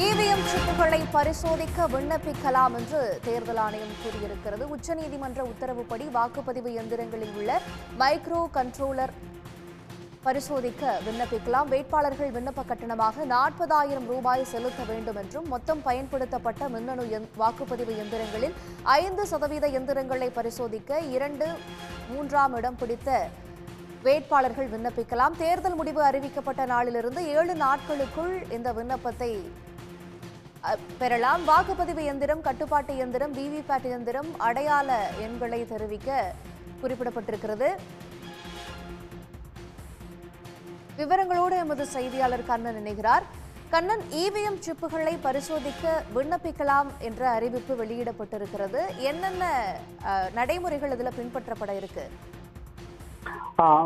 EVM சிப்புகளை பரிசோதிக்க விண்ணப்பிக்கலாம் என்று தேர்தல் ஆணையம் கூறியிருக்கிறது. உச்சநீதிமன்ற உத்தரவுப்படி வாக்குப்பதிவு எந்திரங்களில் உள்ள மைக்ரோ கண்ட்ரோலர் பரிசோதிக்க விண்ணப்பிக்கலாம். வேட்பாளர்கள் விண்ணப்ப கட்டணமாக நாற்பதாயிரம் ரூபாய் செலுத்த வேண்டும் என்றும் மொத்தம் பயன்படுத்தப்பட்ட மின்னணு எந்- வாக்குப்பதிவு எந்திரங்களில் ஐந்து சதவீத எந்திரங்களை பரிசோதிக்க இரண்டு மூன்றாம் இடம் பிடித்த வேட்பாளர்கள் விண்ணப்பிக்கலாம். தேர்தல் முடிவு அறிவிக்கப்பட்ட நாளிலிருந்து ஏழு நாட்களுக்குள் இந்த விண்ணப்பத்தை பெறலாம். வாக்குப்பதிவு எந்திரம் கட்டுப்பாட்டு எந்திரம் விவிபேட் எந்திரம் அடையாள எண்களை தெரிவிக்க குறிப்பிடப்பட்டிருக்கிறது. விவரங்களோடு எமது செய்தியாளர் கண்ணன் நினைகிறார் கண்ணன் இவிஎம் சிப்புகளை பரிசோதிக்க விண்ணப்பிக்கலாம் என்ற அறிவிப்பு வெளியிடப்பட்டிருக்கிறது. என்னென்ன நடைமுறைகள் இதில் பின்பற்றப்பட இருக்கு?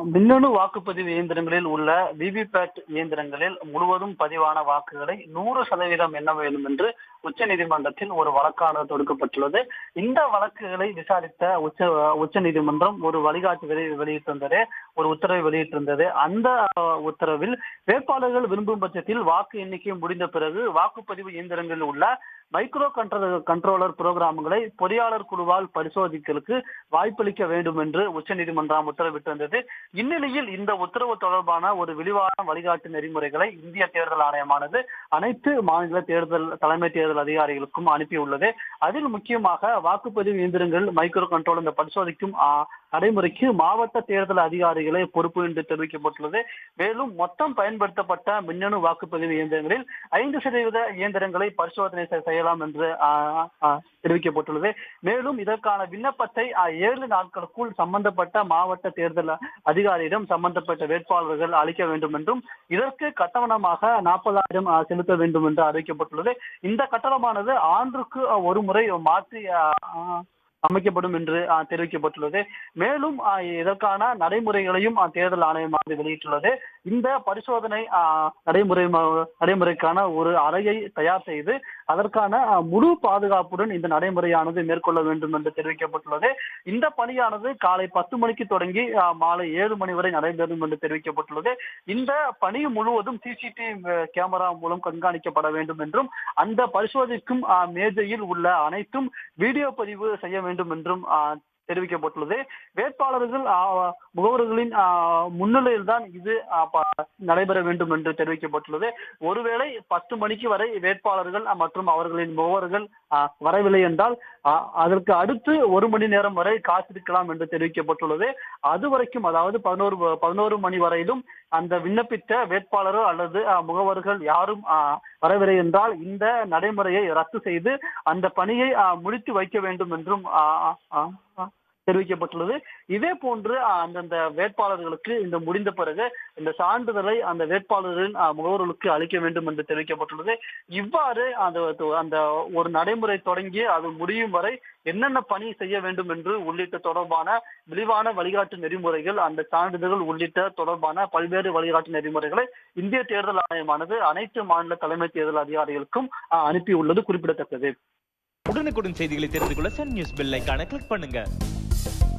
மின்னணு வாக்குப்பதிவு இயந்திரங்களில் உள்ள விவிபேட் இயந்திரங்களில் முழுவதும் பதிவான வாக்குகளை நூறு சதவீதம் எண்ண வேண்டும் என்று உச்ச நீதிமன்றத்தில் ஒரு வழக்கானது தொடுக்கப்பட்டுள்ளது. இந்த வழக்குகளை விசாரித்த உச்ச உச்ச நீதிமன்றம் ஒரு வழிகாட்டு வழிகாட்டுதலை வெளியிட்டிருந்தது. ஒரு உத்தரவை வெளியிட்டிருந்தது. அந்த உத்தரவில் வேட்பாளர்கள் விரும்பும் பட்சத்தில் வாக்கு எண்ணிக்கை முடிந்த பிறகு வாக்குப்பதிவு இயந்திரங்களில் உள்ள மைக்ரோ கண்ட்ரோலர் கண்ட்ரோலர் புரோகிராம்களை பொறியாளர் குழுவால் பரிசோதிக்கலுக்கு வாய்ப்பளிக்க வேண்டும் என்று உச்சநீதிமன்றம் உத்தரவிட்டிருந்தது. இந்நிலையில் இந்த உத்தரவு தொடர்பான ஒரு விரிவான வழிகாட்டு நெறிமுறைகளை இந்திய தேர்தல் ஆணையமானது அனைத்து மாநில தேர்தல் தலைமை தேர்தல் அதிகாரிகளுக்கும் அனுப்பியுள்ளது. அதில் முக்கியமாக வாக்குப்பதிவு இயந்திரங்கள் மைக்ரோ கண்ட்ரோல் இந்த பரிசோதிக்கும் நடைமுறைக்கு மாவட்ட தேர்தல் அதிகாரிகளே பொறுப்பு என்று தெரிவிக்கப்பட்டுள்ளது. மேலும் மொத்தம் பயன்படுத்தப்பட்ட மின்னணு வாக்குப்பதிவு இயந்திரங்களில் ஐந்து சதவீத இயந்திரங்களை பரிசோதனை செய்யலாம் என்று தெரிவிக்கப்பட்டுள்ளது. மேலும் இதற்கான விண்ணப்பத்தை ஏழு நாட்களுக்குள் சம்பந்தப்பட்ட மாவட்ட தேர்தல் அதிகாரியிடம் சம்பந்தப்பட்ட வேட்பாளர்கள் அளிக்க வேண்டும் என்றும் இதற்கு கட்டணமாக நாற்பதாயிரம் செலுத்த வேண்டும் என்று அறிவிக்கப்பட்டுள்ளது. இந்த கட்டணமானது ஆண்டுக்கு ஒரு முறை மாற்றி அமைக்கப்படும் என்று தெரிவிக்கப்பட்டுள்ளது. மேலும் இதற்கான நடைமுறைகளையும் தேர்தல் ஆணையமானது வெளியிட்டுள்ளது. இந்த பரிசோதனை நடைமுறை நடைமுறைக்கான ஒரு அறையை தயார் செய்து அதற்கான முழு பாதுகாப்புடன் இந்த நடைமுறையானது மேற்கொள்ள வேண்டும் என்று தெரிவிக்கப்பட்டுள்ளது. இந்த பணியானது காலை பத்து மணிக்கு தொடங்கி மாலை ஏழு மணி வரை நடைபெறும் என்று தெரிவிக்கப்பட்டுள்ளது. இந்த பணி முழுவதும் சிசிடிவி கேமரா மூலம் கண்காணிக்கப்பட வேண்டும் என்றும் அந்த பரிசோதிக்கும் மேஜையில் உள்ள அனைத்தும் வீடியோ பதிவு செய்ய வேண்டும் வேண்டும் என்றும் தெரிவிக்கப்பட்டுள்ளது. வேட்பாளர்கள் முகவர்களின் முன்னிலையில் தான் இது நடைபெற வேண்டும் என்று தெரிவிக்கப்பட்டுள்ளது. ஒருவேளை பத்து மணிக்கு வரை வேட்பாளர்கள் மற்றும் அவர்களின் முகவர்கள் வரவில்லை என்றால் அதற்கு அடுத்து ஒரு மணி நேரம் வரை காத்திருக்கலாம் என்று தெரிவிக்கப்பட்டுள்ளது. அது வரைக்கும் அதாவது பதினோரு பதினோரு மணி வரையிலும் அந்த விண்ணப்பித்த வேட்பாளர்கள் அல்லது முகவர்கள் யாரும் ஆ, வரவில்லை என்றால் இந்த நடைமுறையை ரத்து செய்து அந்த பணியை முடித்து வைக்க வேண்டும் என்றும் தெரிவிக்கப்பட்டுள்ளது. இதே போன்று அந்தந்த வேட்பாளர்களுக்கு இந்த முடிந்த பிறகு இந்த சான்றிதழை அந்த வேட்பாளர்களின் முகவர்களுக்கு அளிக்க வேண்டும் என்று தெரிவிக்கப்பட்டுள்ளது. இவ்வாறு அந்த அந்த ஒரு நடைமுறை தொடங்கி அது முடியும் வரை என்னென்ன பணி செய்ய வேண்டும் என்று உள்ளிட்ட தொடர்பான விரிவான வழிகாட்டு நெறிமுறைகள் அந்த சான்றிதழ்கள் உள்ளிட்ட தொடர்பான பல்வேறு வழிகாட்டு நெறிமுறைகளை இந்திய தேர்தல் ஆணையமானது அனைத்து மாநில தலைமை தேர்தல் அதிகாரிகளுக்கும் அனுப்பியுள்ளது குறிப்பிடத்தக்கது. உடனுக்குடன் செய்திகளை தெரிந்து கொள்ள சன் நியூஸ் பெல் ஐக்கான கிளிக் பண்ணுங்க. Bye.